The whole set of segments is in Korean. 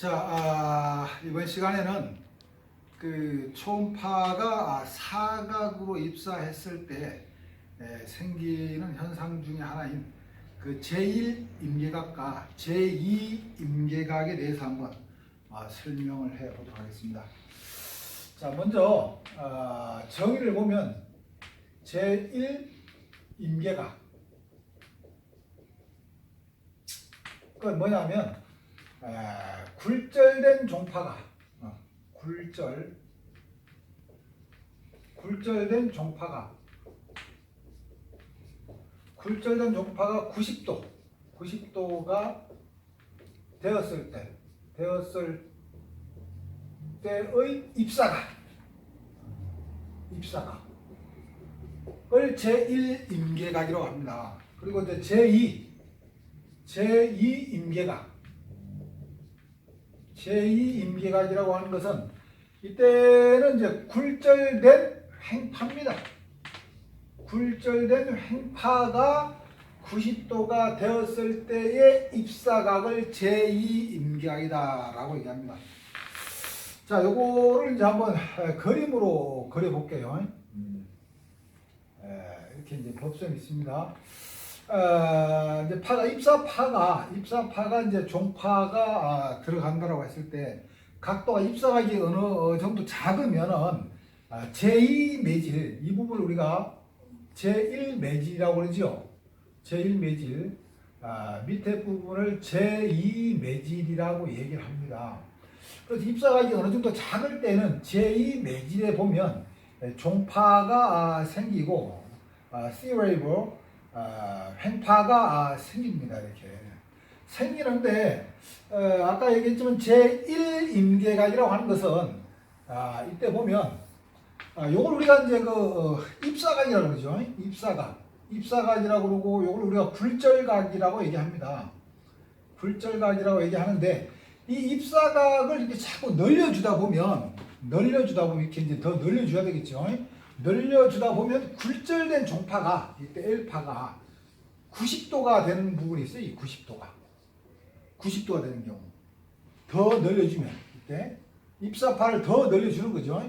자, 아, 이번 시간에는 그 초음파가 아, 사각으로 입사했을 때 에, 생기는 현상 중에 하나인 그 제1 임계각과 제2 임계각에 대해서 한번 아, 설명을 해 보도록 하겠습니다. 자, 먼저 아, 정의를 보면 제1 임계각 그건 뭐냐면 에, 굴절된 종파가 어, 굴절 굴절된 종파가 굴절된 종파가 90도 90도가 되었을 때 되었을 때의 입사각 입사각을 제1 임계각이라고 합니다. 그리고 이제 제2 제2 임계각 제2임계각이라고 하는 것은 이때는 이제 굴절된 횡파입니다. 굴절된 횡파가 90도가 되었을 때의 입사각을 제2임계각이다라고 얘기합니다. 자, 요거를 이제 한번 에, 그림으로 그려볼게요. 음. 에, 이렇게 이제 법선이 있습니다. 어, 이제 파가 입사파가 입사파가 이제 종파가 아, 들어간다라고 했을 때 각도가 입사각이 어느 어, 정도 작으면은 아, 제2 매질 이 부분을 우리가 제1 매질이라고 그러죠. 제1 매질 아, 밑에 부분을 제2 매질이라고 얘기를 합니다. 그래서 입사각이 어느 정도 작을 때는 제2 매질에 보면 종파가 아, 생기고 아, C-웨이브 아, 횡파가 아, 생깁니다. 이렇게 생기는데 어, 아까 얘기했지만 제1 임계각이라고 하는 것은 아, 이때 보면 아, 요걸 우리가 이제 그 어, 입사각이라고 그러죠. 입사각, 입사각이라고 그러고 요걸 우리가 굴절각이라고 얘기합니다. 굴절각이라고 얘기하는데 이 입사각을 이렇게 자꾸 늘려주다 보면 늘려주다 보면 이렇게 이제 더 늘려줘야 되겠죠. 늘려주다 보면 굴절된 종파가 이때 L파가 90도가 되는 부분이 있어요. 이 90도가 90도가 되는 경우 더 늘려주면 이때 입사파를 더 늘려주는 거죠.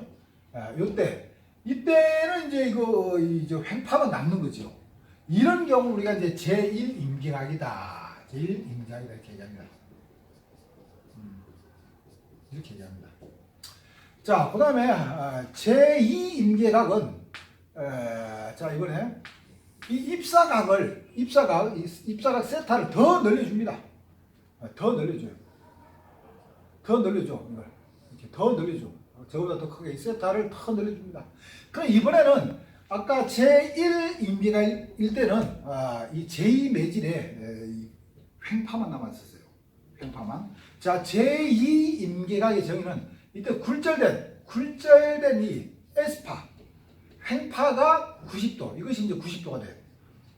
아, 요때 이때는 이제 이거 이제 횡파가 남는 거죠. 이런 경우 우리가 이제 제1 임계각이다. 제1 임계각이다 이렇게 얘기합니다. 음, 이렇게 얘기합니다. 자, 그 다음에 제2 임계각은 에, 자 이번에 이 입사각을 입사각 이 입사각 세타를 더 늘려줍니다. 어, 더 늘려줘요. 더 늘려줘 이걸 이렇게 더 늘려줘. 저보다 더 크게 이 세타를 더 늘려줍니다. 그럼 이번에는 아까 제1 임계각일 때는 아, 이 제2 매질에 에, 이 횡파만 남았었어요. 횡파만. 자, 제2 임계각의 정의는 이때 굴절된 굴절된 이 S파 횡파가 90도 이것이 이제 90도가 돼요.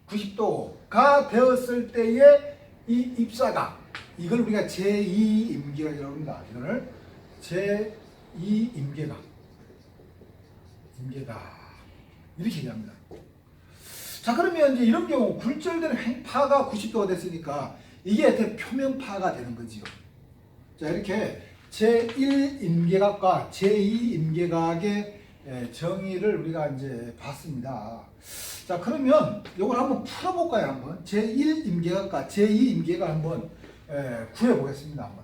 90도가 되었을 때의 이 입사각 이걸 우리가 제2 임계각이라고 합니다. 이거를 제2 임계각 임계각 이렇게 얘기합니다. 자 그러면 이제 이런 경우 굴절된 횡파가 90도가 됐으니까 이게 이렇게 표면파가 되는 거지요. 자 이렇게 제1 임계각과 제2 임계각의 예, 정의를 우리가 이제 봤습니다. 자, 그러면 이걸 한번 풀어볼까요? 한번 제1 임계각과 제2 임계각 한번 예, 구해보겠습니다. 한번.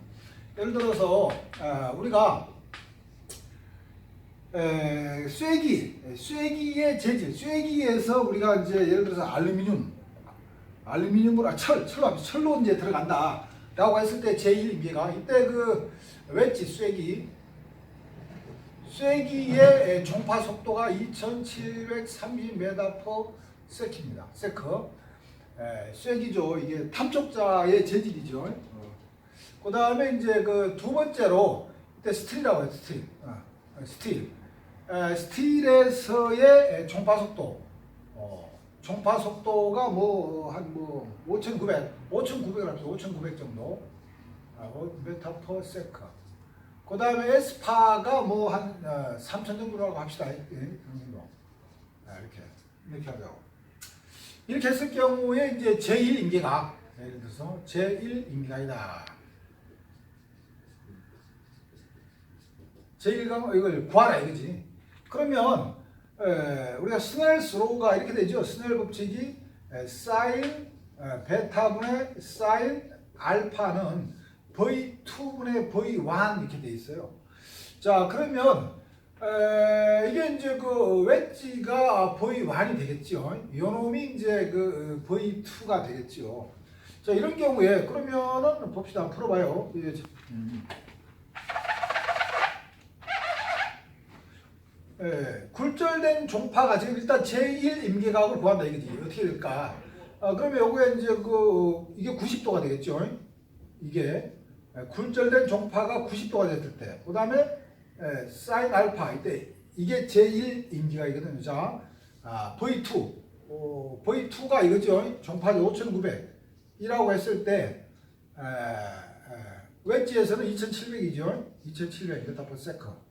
예를 들어서 아, 우리가 에, 쇠기, 쇠기의 재질, 쇠기에서 우리가 이제 예를 들어서 알루미늄, 알루미늄으로 아, 철, 철로 철로 이제 들어간다 라고 했을 때 제1 임계각 이때 그 웨지 쇠기 쇠기의 종파 속도가 2,730m/s 세키입니다. 세커. 에, 쇠기죠. 이게 탐촉자의 재질이죠. 어. 그 다음에 이제 그 두 번째로 이때 스틸이라고 해요. 스틸. 어, 스틸. 에, 스틸에서의 종파 속도. 어, 종파 속도가 뭐 한 뭐 5,900, 5,900 합니다. 5,900 정도. 아, 메타 퍼 세커. 그 다음에 에스파가 뭐한 어, 3천 정도라고 합시다. 예, 정도. 아, 이렇게 이렇게 하자고. 이렇게 했을 경우에 이제 제1 임계각 예를 들어서 제1 임계각이다. 제1강 이걸 구하라 이거지. 그러면 에, 우리가 스넬 스 로우가 이렇게 되죠. 스넬 법칙이 에, 사인 에, 베타분의 사인 알파는 V2분의 V1 이렇게 돼 있어요. 자 그러면 에, 이게 이제 그 웨지가 V1이 되겠죠. 요놈이 이제 그 V2가 되겠죠. 자 이런 경우에 그러면은 봅시다. 풀어봐요. 이게 자- 예, 굴절된 종파가 지금 일단 제1 임계각을 구한다 이거지. 어떻게 될까? 아, 그러면 요거에 이제 그 이게 90도가 되겠죠. 이게 예, 굴절된 종파가 90도가 됐을 때, 그 다음에 사인 알파 이때 이게 제1 임계각이거든요. 자, 아, V2, 어, V2가 이거죠. 종파 5,900이라고 했을 때 에, 에, 웨지에서는 2,700이죠. 2,700 메타 퍼 세컨.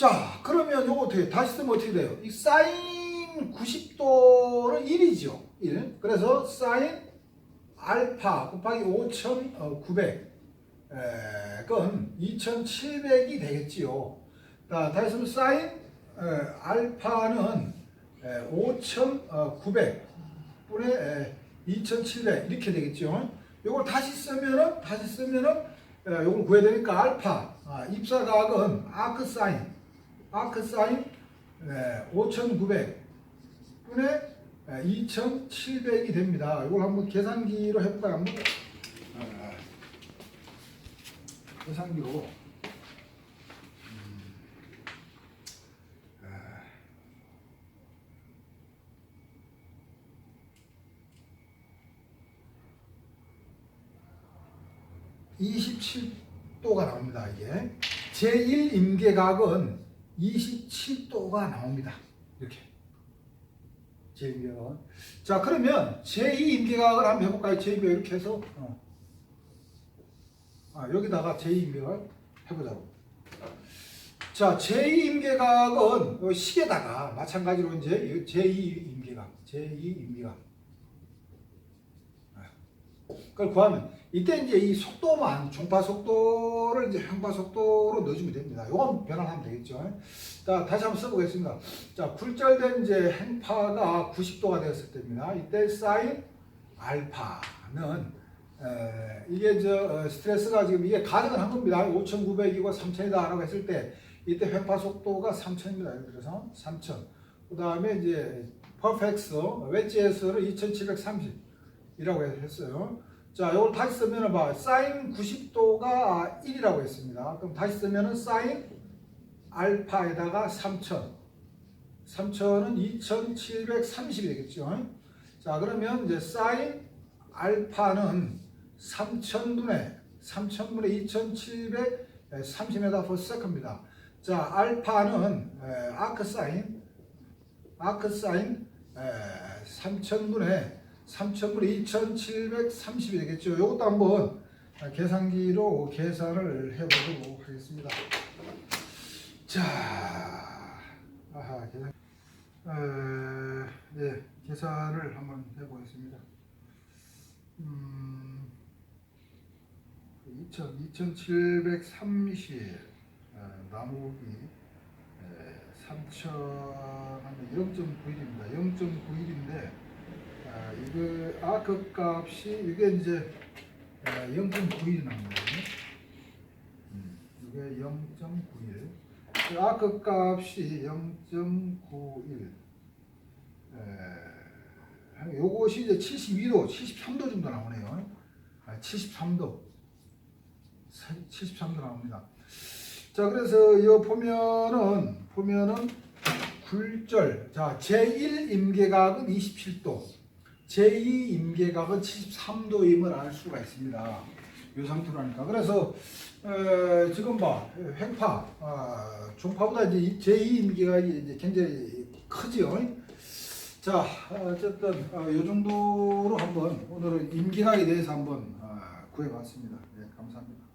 자, 그러면 요거 어떻게, 다시 쓰면 어떻게 돼요? 이 사인 90도는 1이죠. 1. 그래서 사인 알파 곱하기 5,900. 건 2,700이 되겠지요. 자, 다시 쓰면 사인 에, 알파는 5,900 분의 2,700 이렇게 되겠죠. 요걸 다시 쓰면은 다시 쓰면은 에, 요걸 구해야 되니까 알파 아, 입사각은 아크 사인 아크 사인 5,900 분의 2,700이 됩니다. 이걸 한번 계산기로 해볼까요? 한번 아, 계산기로 음, 아. 27도가 나옵니다. 이게 제1 임계각은 27도가 나옵니다. 이렇게 제1임계각은 자 그러면 제2 임계각을 한번 해볼까요? 제2임계각 이렇게 해서 어. 아 여기다가 제2임계각 해보자고. 자 제2임계각은 식에다가 마찬가지로 이제 제2임계각 제2임계각 그걸 구하면 이때 이제 이 속도만 종파 속도를 이제 향파 속도로 넣어주면 됩니다. 요건 변환하면 되겠죠. 자 다시 한번 써보겠습니다. 자 굴절된 이제 행파가 90도가 되었을 때입니다. 이때 사인 알파는 에, 이게 저 어, 스트레스가 지금 이게 가정을 한 겁니다. 5,900이고 3,000이다라고 했을 때 이때 횡파 속도가 3,000입니다. 예를 들어서 3,000. 그 다음에 이제 퍼펙스 웨지에서는 2,730 이라고 했어요. 자, 이걸 다시 쓰면은 봐. 사인 90도가 1이라고 했습니다. 그럼 다시 쓰면은 사인 알파에다가 3000. 3000은 2730이 되겠죠. 자, 그러면 이제 사인 알파는 3000분의 3000분의 2730m per second입니다. 자, 알파는 에, 아크 사인 아크 사인 3000분의 3000분의 2730이 되겠죠. 이것도 한번 계산기로 계산을 해보도록 하겠습니다. 자, 아하, 계산, 에, 네, 계산을 한번 해보겠습니다. 음, 2000, 2730 어, 나누기 3000 하면 0.91입니다. 0.91인데 아, 이거 아크 값이 이게 이제 0.91이 나옵니다. 음, 이게 0.91. 그 아크 값이 0.91. 에, 요것이 이제 72도, 73도 정도 나오네요. 아, 73도. 73도 나옵니다. 자, 그래서 이거 보면은, 보면은, 굴절. 자, 제1 임계각은 27도, 제2 임계각은 73도임을 알 수가 있습니다. 이 상태로 하니까. 그래서, 에, 지금 봐, 횡파, 아, 종파보다 이제 제2 임계각이 이제 굉장히 크죠. 자, 어쨌든, 어, 이 정도로 한번 오늘은 임계각에 대해서 한번 아, 구해봤습니다. 네, 감사합니다.